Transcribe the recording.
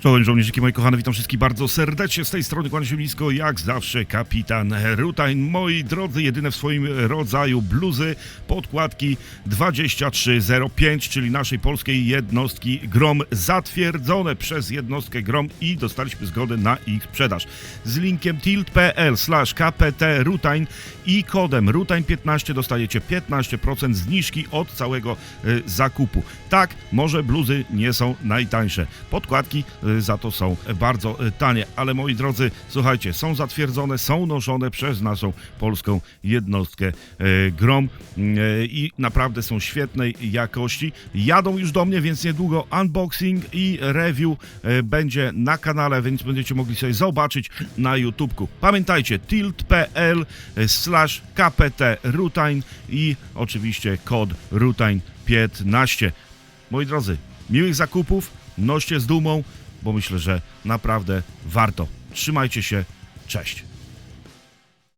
Czołem żołnierzyki, moi kochane, witam wszystkich bardzo serdecznie. Z tej strony kłania się blisko, jak zawsze, kapitan Rutain. Moi drodzy, jedyne w swoim rodzaju bluzy, podkładki 2305, czyli naszej polskiej jednostki GROM, zatwierdzone przez jednostkę GROM i dostaliśmy zgodę na ich sprzedaż. Z linkiem tilt.pl slash kpt Rutain i kodem Rutain15 dostajecie 15% zniżki od całego y, zakupu. Tak, może bluzy nie są najtańsze. Podkładki y, za to są bardzo y, tanie, ale moi drodzy, słuchajcie, są zatwierdzone, są noszone przez naszą polską jednostkę y, GROM y, i naprawdę są świetnej jakości. Jadą już do mnie, więc niedługo unboxing i review będzie na kanale, więc będziecie mogli sobie zobaczyć na YouTubku. Pamiętajcie, tilt.pl slash kpt rutain i oczywiście kod rutain 15. Moi drodzy, miłych zakupów, noście z dumą, bo myślę, że naprawdę warto. Trzymajcie się, cześć.